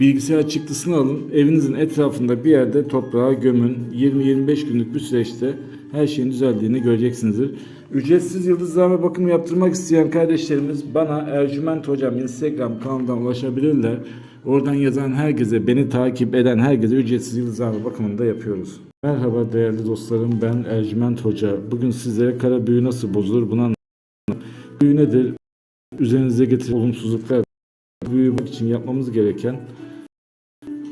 Bilgisayar çıktısını alın, evinizin etrafında bir yerde toprağa gömün. 20-25 günlük bir süreçte her şeyin düzeldiğini göreceksinizdir. Ücretsiz yıldızlama bakımı yaptırmak isteyen kardeşlerimiz bana Ercüment Hocam Instagram kanalından ulaşabilirler. Oradan yazan herkese, beni takip eden herkese ücretsiz yıldızlama bakımını da yapıyoruz. Merhaba değerli dostlarım, ben Ercüment Hoca. Bugün sizlere kara büyü nasıl bozulur bunu anlatacağım. Büyü nedir? Üzerinize getiren olumsuzluklar. Büyümek için yapmamız gereken